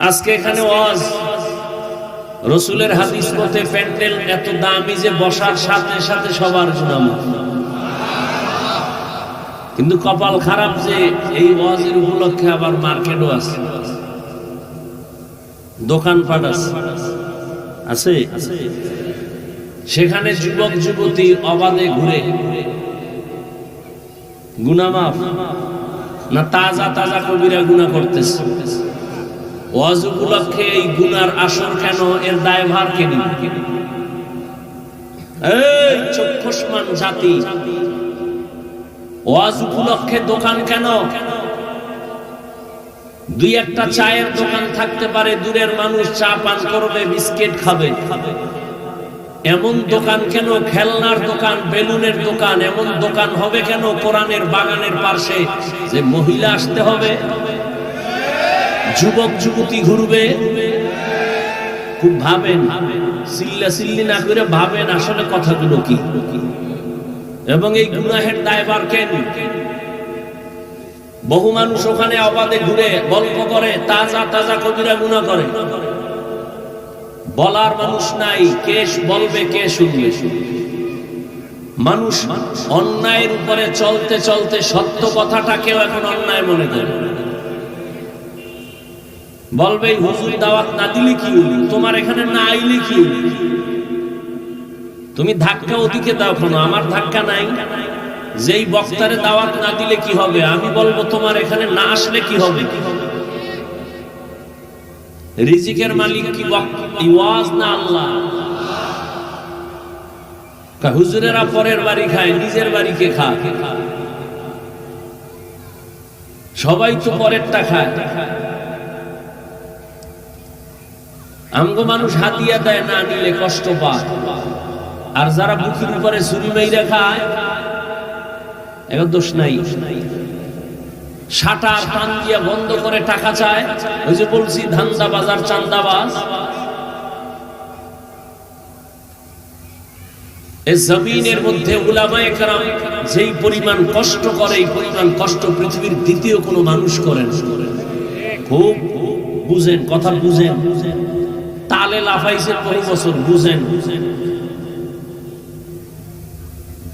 আজকে এখানে ওয়াজ। রসুলের হাদিস মতে প্যান্ডেল এত দামি যে বসার সাথে সাথে সবার গুনাম কিন্তু কপাল খারাপ যে এই ওয়াজের উপলক্ষে আবার মার্কেটও আছে। দোকানপাট আছে। আছে? সেখানে যুবক, যুবতী অবাধে ঘুরে। গুনামাফ। না তাজা তাজা কবিরা গুণা করতেছে। ওয়াজ উপলক্ষে এই গুনার আসর কেন? এর দায়ভার কে চক্ষুষ্মান জাতি। ওয়াজ উপলক্ষে দোকান কেন? দুই একটা চায়ের দোকান থাকতে পারে, দূরের মানুষ চা পান করবে, বিস্কিট খাবে। এমন দোকান কেন? খেলনার দোকান, বেলুনের দোকান, এমন দোকান হবে কেন? কোরআনের বাগানের পাশে যে মহিলা আসতে হবে। যুবক, যুবতী ঘুরবে। খুব ভাবেন, সিল্লা সিল্লি না করে ভাবেন আসলে কথাগুলো কি। এবং এই গুনাহের দায়বার কেন? বহু মানুষ ওখানে অবাধে ঘুরে, গল্প করে, তাজা তাজা কবিরা গুণা করে। বলার মানুষ নাই, কে বলবে, কে শুনবে? মানুষ অন্যায়ের উপরে চলতে চলতে সত্য কথাটাকেও এখন অন্যায় মনে করে। বলবে, হুজুর দাওয়াত না দিলে কি হইল তোমার এখানে না আইলে কি হইল তুমি ধাক্কা ওদিকে দাও কেন, আমার ধাক্কা নাই। যেই বক্তারে দাওয়াত না দিলে কি হবে? আমি বলব, তোমার এখানে না আসলে কি হবে? রিজিকের মালিক কি ওয়াজ না আল্লাহ? হুজুরেরা পরের বাড়ি খায়, নিজের বাড়িকে খা সবাই তো পরেরটা খায়। আমগো মানুষ হাতিয়া দেয়, না নিলে কষ্ট পায়। আর যারা বুকের উপরে ছুরি মেইরা খায় দোষ নাই। টান বন্ধ করে টাকা চায়, ওই যে বলছি চান্দাবাজ। জমিনের মধ্যে উলামায়ে যেই পরিমাণ কষ্ট করে, এই পরিমাণ কষ্ট পৃথিবীর দ্বিতীয় কোনো মানুষ করেন। খুব বুঝেন, কথা বুঝেন বুঝেন। তালে লাফাইছে বহু বছর, বুঝেন।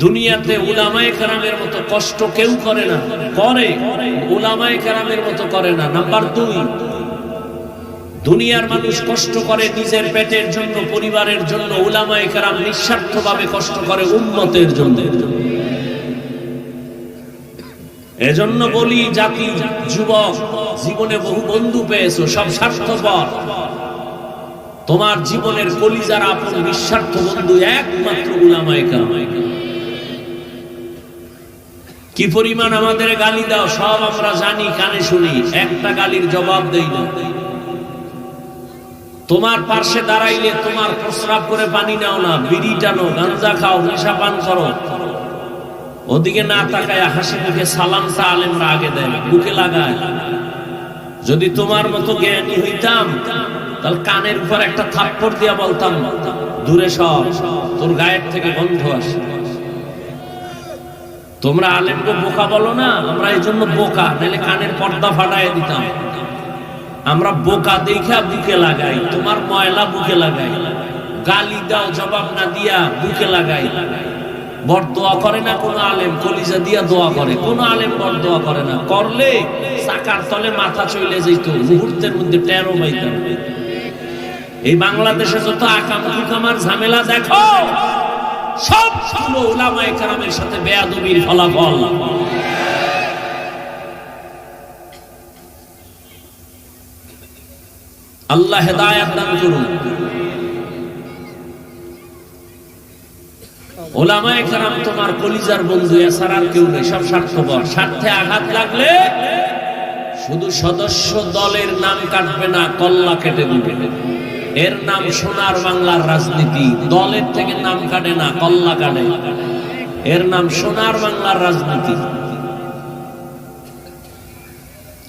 দুনিয়াতে উলামায়ে কেরামের মতো কষ্ট কেউ করে না, করে, উলামায়ে কেরামের মতো করে না। নাম্বার দুই, দুনিয়ার মানুষ কষ্ট করে নিজের পেটের জন্য, পরিবারের জন্য, উলামায়ে কেরাম নিঃস্বার্থভাবে কষ্ট করে উন্নতের জন্য। এজন্য বলি, জাতি, যুবক, জীবনে বহু বন্ধু পেয়েছ, সব স্বার্থপর। তোমার জীবনের কলিজার আপন নিঃস্বার্থ বন্ধু একমাত্র কি পরিমাণ আমাদের গালি দাও, সব আমরা জানি, কানে শুনি। একটা গালির জবাব দেই না। তোমার পার্শ্বে দাঁড়াইলে তোমার প্রস্রাব করে পানি নাও না, বিড়ি টানো গাঞ্জা খাও, নেশা পান করো। ওদিকে না তাকায় হাসি মুখে সালামটা আলেমরা আগে দেয় বুকে লাগায়। যদি তোমার মতো জ্ঞানী হইতাম তাহলে কানের উপর একটা থাপ্পড় দিয়া বলতাম, দূরে সব তোর গায়ের থেকে গন্ধ আসে। তোমরা আলেমকে বোকা বলো না, আমরা এই জন্য বোকা, নাহলে কানের পর্দা ফাটাই দিতাম। আমরা বোকা দেখা বুকে লাগাই, তোমার ময়লা বুকে লাগাই, গালি দাও, জবাব না দিয়া বুকে লাগাই। বর দোয়া করে না কোনো আলেম, কলিজা দিয়া দোয়া করে। কোন আলেম বর দোয়া করে না, করলে চাকার তলে মাথা চলে যেত মুহূর্তের মধ্যে টেরো পাইতাম এই বাংলাদেশে যত আকাম কুকামার ঝামেলা দেখো, সবগুলো ওলামায়ে কেরামের সাথে বেয়াদবির ফলাফল। আল্লাহ হেদায়াত দান করুন। ওলামায়ে কেরাম তোমার কলিজার বন্ধু আর কেউ নেই, সব স্বার্থপর। স্বার্থে আঘাত লাগলে শুধু সদস্য দলের নাম কাটবে না, কল্লা কেটে দিবে। এর নাম সোনার বাংলার রাজনীতি। দলের থেকে নাম কাটে না, কল্লা কাটে। এর নাম সোনার বাংলার রাজনীতি।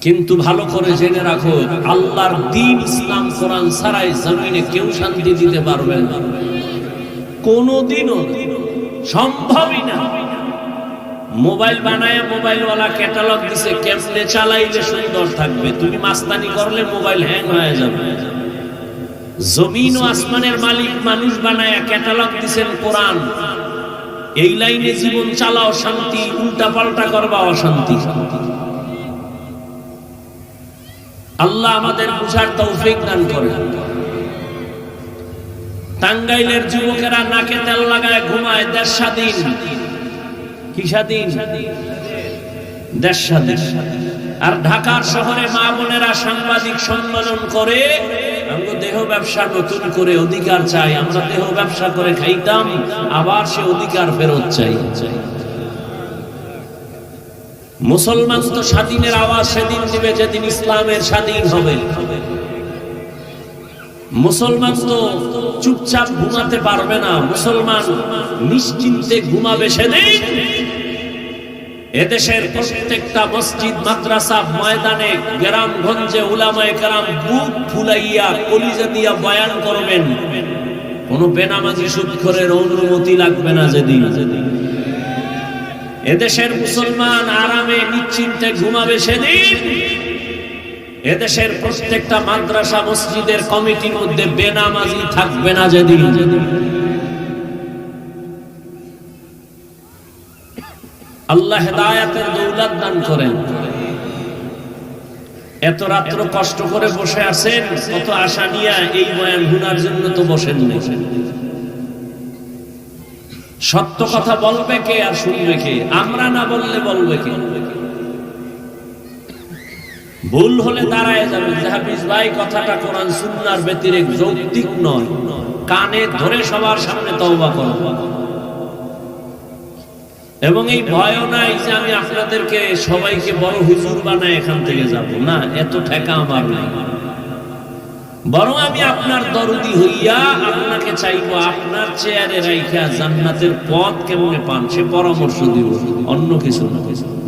কিন্তু ভালো করে জেনে রাখো, আল্লাহর দিন ইসলাম, কোরআন ছাড়াই জমিনে কেউ শান্তি দিতে পারবে না। কোনদিনও সম্ভবই না। মোবাইল বানায়, মোবাইলওয়ালা ক্যাটালগ দিছে, কেমনে চালাইলে সুন্দর থাকবে? তুমি মাস্তানি করলে মোবাইল হ্যাং হয়ে যাবে। জমিন ও আসমানের মালিক মানুষ বানায় ক্যাটালগ দিছেন কোরআন। এই লাইনে জীবন চালাও শান্তি উল্টা পাল্টা করবা অশান্তি। আল্লাহ আমাদের বুঝার তৌফিক দান করে টাঙ্গাইলের যুবকেরা নাকে তেল লাগায় ঘুমায় দেড় স্বাধীন। কি স্বাধীন? দেড় স্বাধীন। আর ঢাকার শহরে মা বোনেরা সাংবাদিক সম্মেলন করে দেহ ব্যবসা নতুন করে অধিকার চাই, আমরা দেহ ব্যবসা করে খাইতাম, আবার সে অধিকার ফেরত চাই। মুসলমান তো স্বাধীনের আওয়াজ সেদিন দিবে যেদিন ইসলামের স্বাধীন হবে। মুসলমান তো চুপচাপ ঘুমাতে পারবে না, মুসলমান নিশ্চিন্তে ঘুমাবে সেদিন। এদেশের প্রত্যেকটা মসজিদ, মাদ্রাসা, ময়দানে গ্রামগঞ্জে উলামায় কেরাম বুক ফুলাইয়া, কলিজা দিয়া বয়ান করবেন। কোন বেনামাজি সুদখোরের অনুমতি লাগবে না যেদিন। এদেশের মুসলমান আরামে নিশ্চিন্তে ঘুমাবে সেদিন। এদেশের প্রত্যেকটা মাদ্রাসা, মসজিদের কমিটির মধ্যে বেনামাজি থাকবে না যেদিন। আল্লাহ হেদায়াতের দৌলত দান করেন। এত রাত্র কষ্ট করে বসে আছেন, কত আশা নিয়ে এই বয়ান গুনার জন্য তো বসেন সত্য কথা বলবে কে আর শুনবে কে? আমরা না বললে বলবে কে? ভুল হলে দাঁড়ায় যাবে। জাহাবিজ ভাই, কথাটা কোরআন সুন্নার ব্যতিরেক যৌক্তিক নয়। কানে ধরে সবার সামনে তওবা করো। এবং এই ভয়ও নাই যে আমি আপনাদেরকে সবাইকে বড় হুজুর বানায় এখান থেকে যাব। না, এত ঠেকা আমার নাই। বরং আমি আপনার দরদি হইয়া আপনাকে চাইব, আপনার চেয়ারে রাইখা জান্নাতের পথ কেমনে পান, সে পরামর্শ দিব। অন্য কিছু না। কিছু